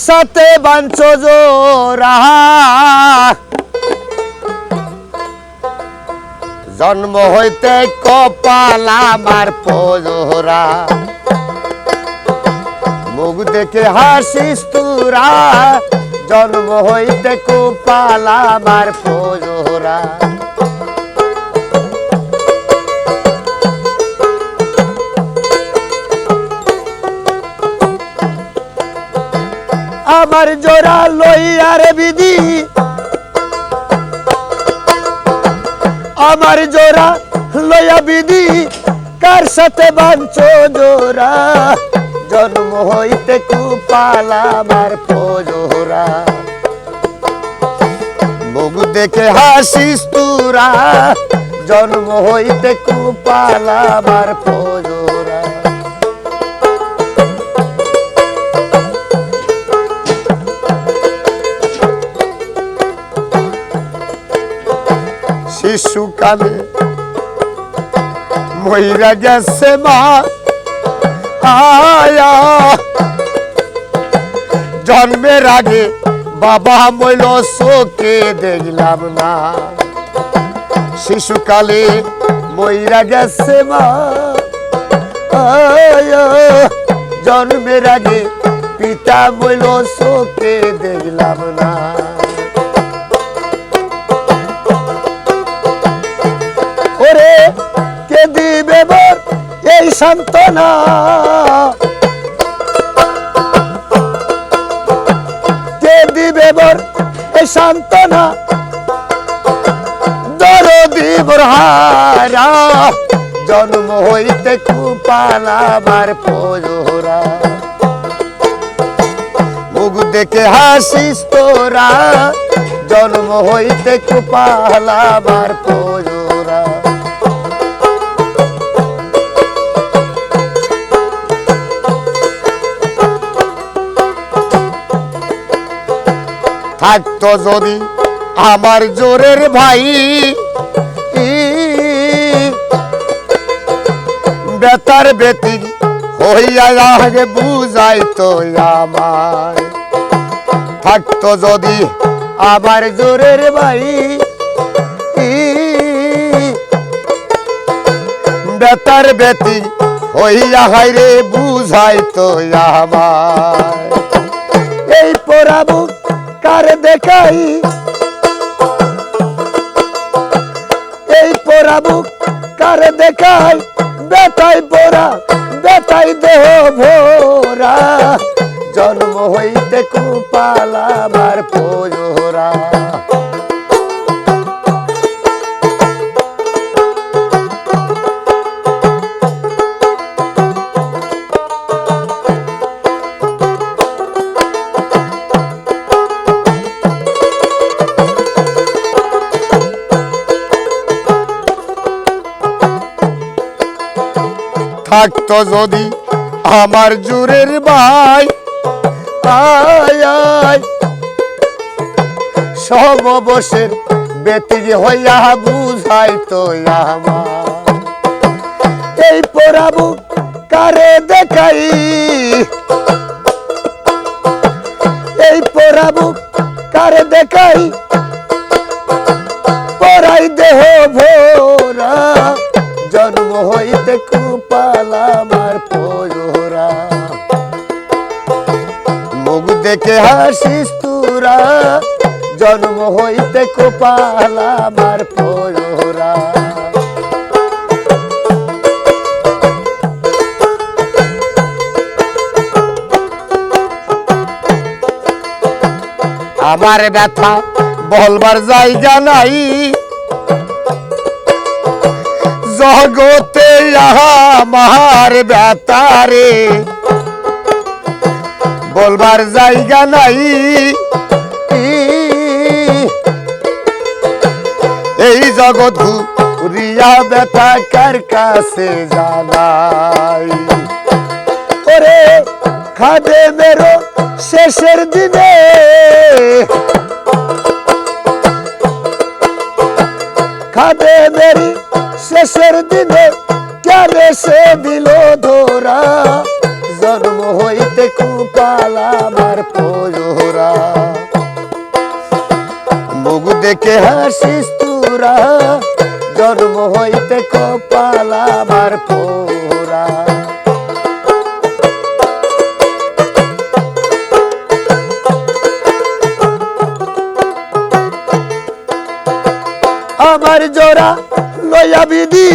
সাথে বাঞ্চ জোরা জন্ম হইতে কপাল আমার পোজোরা মুখ দেখে হাসিস তুরা, জন্ম হইতে কপাল আমার পোজোরা আমার জোড়া লইয়ার বিধি। আমার জোড়া লইয়া বিধি, কার সাথে বাঞ্চ জোড়া? জন্ম হইতে কুপাল আমার ফজোরা মুখ দেখে হাসিস তুরা, জন্ম হইতে কুপাল আমার ফজোরা শিশুকালে মহিলা গেছে মা। আয়া। জন্মের আগে বাবা মইল চোখে দেখলাম না। শিশুকালে মহিলা গেছে মা। জন্মের আগে পিতা মইল চোখে দেখলাম না। এই সান্ত্বনা। কে দিবে বর এই সান্ত্বনা? দরদি বরহারা জন্ম হইতে কুপালাবার পজোরা মুখ দেখে হাসিস তোরা, জন্ম হইতে কুপালাবার পজোরা থাকতো যদি আমার জোরের ভাই বেতার বেতি হইয়া আগে বুঝাইতো আমার থাকতো যদি আমার জোরের ভাই বেতার বেতি হইয়া হাইরে বুঝাইতো আমার এই পরাবু কার দেখাই। এই পরাবু কার দেখাই? বেতাই পোড়া বেতাই দেহ ভোরা। জন্ম হইতে কুপালাবার পোজোরা থাকতো যদি আমার জুরের ভাই সব বসের বেতির হইয়া বুঝাই তো এই পরাবু কারে দেখাই? এই পরাবু কারে দেখাই? পরাই দেহ ভোরা। জন্ম হইতে কুপাল আমার পজোরা মুখ দেখে হাসিস তুরা, জন্ম হইতে কুপাল আমার পজোরা আমার ব্যথা বলবার জায়গা নাই জগতে আমার ব্যথারে বলবার জায়গা নাই। এই জগৎ রিয়া ব্যথা কার কাছে জানাই? ওরে খাদে মেরো শেষের দিনে। খাদে মেরি শেষের দিনে কেন সে দিল ধরা? জন্ম হইতে কপাল আমার পোজোরা মুখ দেখে হাসিস তুরা, জন্ম হইতে কপাল আমার পোরা আমার জোড়া লয়া বিধি।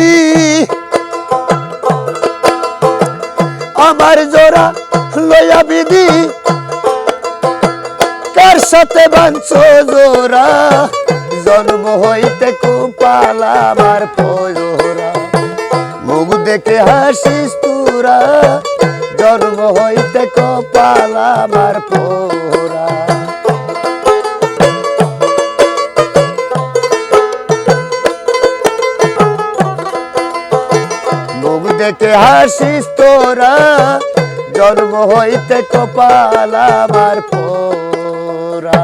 আমার জোড়া লয়া বিধি। কার সাথে বাঞ্চ জোড়া? জন্ম হইতে কুপাল আমার পজোরা মুখ দেখে হাসিস তুরা। জন্ম হইতে কপাল আমার পোরা দেখে হাসিস তোরা জন্ম হইতে কপাল আমার পোরা